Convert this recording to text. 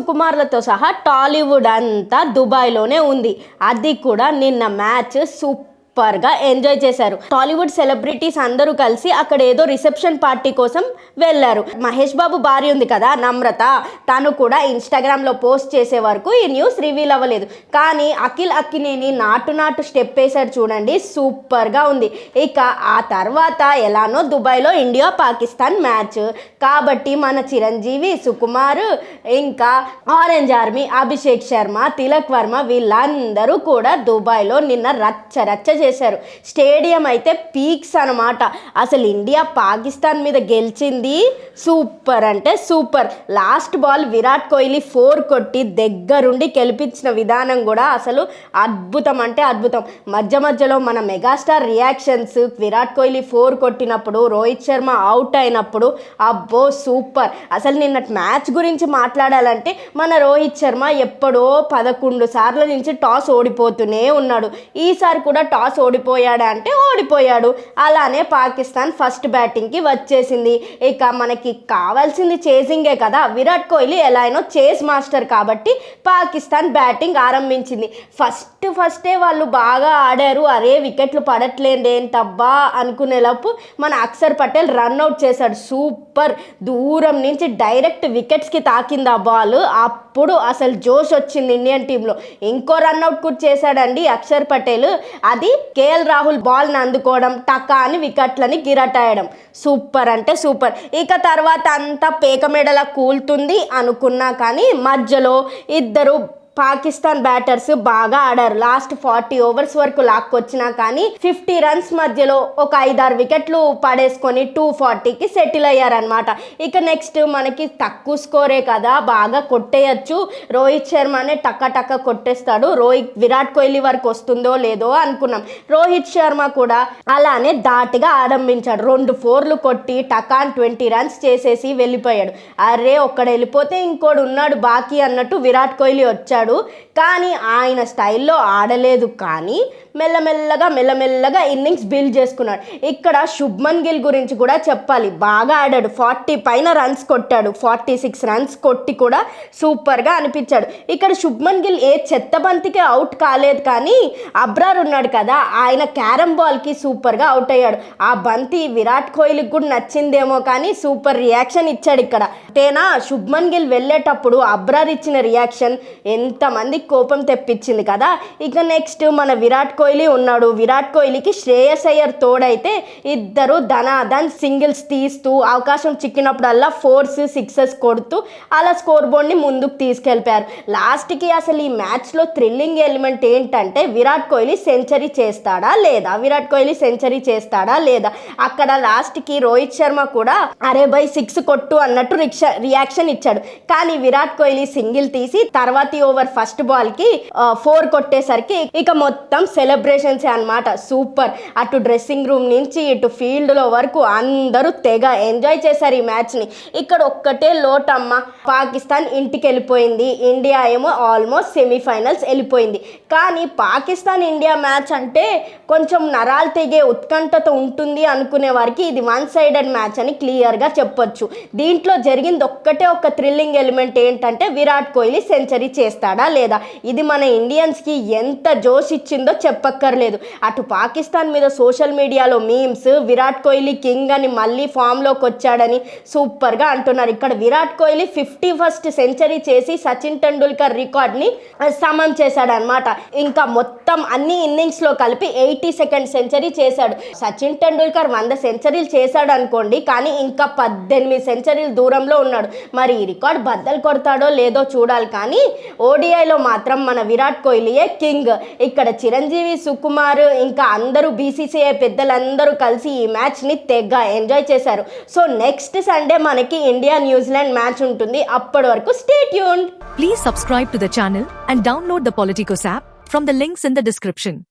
సుకుమార్లతో సహా టాలీవుడ్ అంతా దుబాయ్లోనే ఉంది. అది కూడా నిన్న మ్యాచ్ సూపర్ గా ఎంజాయ్ చేశారు. టాలీవుడ్ సెలబ్రిటీస్ అందరూ కలిసి అక్కడ ఏదో రిసెప్షన్ పార్టీ కోసం వెళ్ళారు. మహేష్ బాబు భార్య ఉంది కదా నమ్రత. తను కూడా ఇన్స్టాగ్రామ్లో పోస్ట్ చేసే వరకు ఈ న్యూస్ రివీల్ అవ్వలేదు. కానీ అఖిల్ అక్కినేని నాటు నాటు స్టెప్ వేశాడు చూడండి సూపర్గా ఉంది. ఇక ఆ తర్వాత ఎలానో దుబాయ్లో ఇండియా పాకిస్తాన్ మ్యాచ్. కాబట్టి మన చిరంజీవి సుకుమార్ ఇంకా ఆరెంజ్ ఆర్మీ అభిషేక్ శర్మ తిలక్ వర్మ వీళ్ళందరూ కూడా దుబాయ్లో నిన్న రచ్చ రచ్చ చేశారు. స్టేడియం అయితే పీక్స్ అనమాట అసలు ఇండియా పాకిస్తాన్ మీద గెలిచింది సూపర్ అంటే super. Last ball Virat Kohli four కొట్టి దగ్గరుండి గెలిపించిన విధానం కూడా అసలు అద్భుతం అంటే అద్భుతం. మధ్య మధ్యలో మన megastar reactions Virat Kohli four కొట్టినప్పుడు రోహిత్ శర్మ అవుట్ అయినప్పుడు అబ్బో సూపర్. అసలు నిన్న మ్యాచ్ గురించి మాట్లాడాలంటే మన రోహిత్ శర్మ ఎప్పుడో పదకొండు సార్ల నుంచి టాస్ ఓడిపోతూనే ఉన్నాడు. ఈసారి కూడా టాస్ ఓడిపోయాడా అంటే ఓడిపోయాడు. అలానే పాకిస్తాన్ ఫస్ట్ బ్యాటింగ్కి వచ్చేసింది. ఇక మనకి కావాల్సింది చేసింగే కదా. విరాట్ కోహ్లీ ఎలా అయినా చేస్ మాస్టర్ కాబట్టి పాకిస్తాన్ బ్యాటింగ్ ఆరంభించింది. ఫస్ట్ ఫస్టే వాళ్ళు బాగా ఆడారు. అరే వికెట్లు పడట్లేదేంటబ్బా అనుకునేలోపు మన అక్షర్ పటేల్ రన్అట్ చేశాడు. సూపర్! దూరం నుంచి డైరెక్ట్ వికెట్స్కి తాకింది ఆ బాల్. అప్పుడు అసలు జోష్ వచ్చింది ఇండియన్ టీంలో ఇంకో రన్అట్ కూడా చేశాడండి అక్షర్ పటేల్. అది కేఎల్ రాహుల్ బాల్ని అందుకోవడం టకా అని వికెట్లని గిరటాయడం. సూపర్ అంటే సూపర్. ఇక తర్వాత అంతా పేక మెడలా కూలుతుంది అనుకున్నా కానీ మధ్యలో ఇద్దరు పాకిస్తాన్ బ్యాటర్స్ బాగా ఆడారు. లాస్ట్ ఫార్టీ ఓవర్స్ వరకు లాక్కొచ్చినా కానీ ఫిఫ్టీ రన్స్ మధ్యలో ఒక ఐదారు వికెట్లు పడేసుకొని టూ ఫార్టీకి సెటిల్ అయ్యారనమాట ఇక నెక్స్ట్ మనకి తక్కువ స్కోరే కదా బాగా కొట్టేయచ్చు. రోహిత్ శర్మనే టక్క టక్క కొట్టేస్తాడు. రోహిత్ విరాట్ కోహ్లీ వరకు వస్తుందో లేదో అనుకున్నాం. రోహిత్ శర్మ కూడా అలానే దాటిగా ఆరంభించాడు రెండు ఫోర్లు కొట్టి టకాన్ ట్వంటీ రన్స్ చేసేసి వెళ్ళిపోయాడు. అరే ఒక్కడ వెళ్ళిపోతే ఇంకోడు ఉన్నాడు బాకీ అన్నట్టు విరాట్ కోహ్లీ వచ్చాడు. కానీ ఆయన స్టైల్లో ఆడలేదు కానీ మెల్లమెల్లగా మెల్లమెల్లగా ఇన్నింగ్స్ బిల్డ్ చేసుకున్నాడు. ఇక్కడ శుభ్మన్ గిల్ గురించి కూడా చెప్పాలి. బాగా ఆడాడు. ఫార్టీ పైన రన్స్ కొట్టాడు. ఫార్టీ సిక్స్ రన్స్ కొట్టి కూడా సూపర్గా అనిపించాడు. ఇక్కడ శుభ్మన్ గిల్ ఏ చెత్త బంతికి అవుట్ కాలేదు కానీ అబ్రార్ ఉన్నాడు కదా ఆయన క్యారమ్ బాల్కి సూపర్గా అవుట్ అయ్యాడు. ఆ బంతి విరాట్ కోహ్లీకి కూడా నచ్చిందేమో కానీ సూపర్ రియాక్షన్ ఇచ్చాడు ఇక్కడ. తేనా శుభ్మన్ గిల్ వెళ్ళేటప్పుడు అబ్రార్ ఇచ్చిన రియాక్షన్ ఎంతమందికి కోపం తెప్పించింది కదా. ఇక నెక్స్ట్ మన విరాట్ కోహ్లీ ఉన్నాడు. విరాట్ కోహ్లీకి శ్రేయస్ అయ్యర్ తోడైతే ఇద్దరు ధనాధన్ సింగిల్స్ తీస్తూ అవకాశం చిక్కినప్పుడల్లా ఫోర్స్ సిక్సెస్ కొడుతూ అలా స్కోర్ బోర్డ్ని ముందుకు తీసుకెళ్ళిపోయారు లాస్ట్కి అసలు ఈ మ్యాచ్లో థ్రిల్లింగ్ ఎలిమెంట్ ఏంటంటే విరాట్ కోహ్లీ సెంచరీ చేస్తాడా లేదా? విరాట్ కోహ్లీ సెంచరీ చేస్తాడా లేదా? అక్కడ లాస్ట్కి రోహిత్ శర్మ కూడా అరే బై సిక్స్ కొట్టు అన్నట్టు రిక్షా రియాక్షన్ ఇచ్చాడు. కానీ విరాట్ కోహ్లీ సింగిల్ తీసి తర్వాతి ఓవర్ ఫస్ట్ బాల్కి ఫోర్ కొట్టేసరికి ఇక మొత్తం సెలబ్రేషన్స్ అన్నమాట. సూపర్. అటు డ్రెస్సింగ్ రూమ్ నుంచి ఇటు ఫీల్డ్లో వరకు అందరూ తెగ ఎంజాయ్ చేశారు ఈ మ్యాచ్ని ఇక్కడ ఒక్కటే లోటమ్మ పాకిస్తాన్ ఇంటికి వెళ్ళిపోయింది ఇండియా ఏమో ఆల్మోస్ట్ సెమీఫైనల్స్ వెళ్ళిపోయింది. కానీ పాకిస్తాన్ ఇండియా మ్యాచ్ అంటే కొంచెం నరాలు తెగే ఉత్కంఠత ఉంటుంది అనుకునే వారికి ఇది వన్ సైడెడ్ మ్యాచ్ అని క్లియర్గా చెప్పొచ్చు. దీంట్లో జరిగింది ఒక్కటే ఒక థ్రిల్లింగ్ ఎలిమెంట్ ఏంటంటే విరాట్ కోహ్లీ సెంచరీ చేస్తాడా లేదా? ఇది మన ఇండియన్స్కి ఎంత జోష్ ఇచ్చిందో చెప్పక్కర్లేదు. అటు పాకిస్తాన్ మీద సోషల్ మీడియాలో మీమ్స్ విరాట్ కోహ్లీ కింగ్ అని మళ్ళీ ఫామ్లోకి వచ్చాడని సూపర్గా అంటున్నారు. ఇక్కడ Virat Kohli fifty first century చేసి సచిన్ టెండూల్కర్ రికార్డ్ని సమం చేశాడనమాట ఇంకా మొత్తం అన్ని ఇన్నింగ్స్లో కలిపి ఎయిటీ సెకండ్ సెంచరీ చేశాడు. సచిన్ టెండూల్కర్ వంద సెంచరీలు చేశాడు అనుకోండి కానీ ఇంకా పద్దెనిమిది సెంచరీలు దూరంలో ఉన్నాడు. మరి ఈ రికార్డ్ బద్దలు కొడతాడో లేదో చూడాలి. కానీ ఓడిఐలో మాత్రం మన విరాట్ కోహ్లీయే కింగ్. ఇక్కడ చిరంజీవి సుకుమార్ ఇంకా అందరూ బీసీసీఐ పెద్దలందరూ కలిసి ఈ మ్యాచ్ని తెగ ఎంజాయ్ చేశారు. సో నెక్స్ట్ సండే మనకి ఇండియా న్యూజిలాండ్ మ్యాచ్ ఉంటుంది. అప్పటి వరకు stay tune please subscribe to channel and download the the app from the links in the description.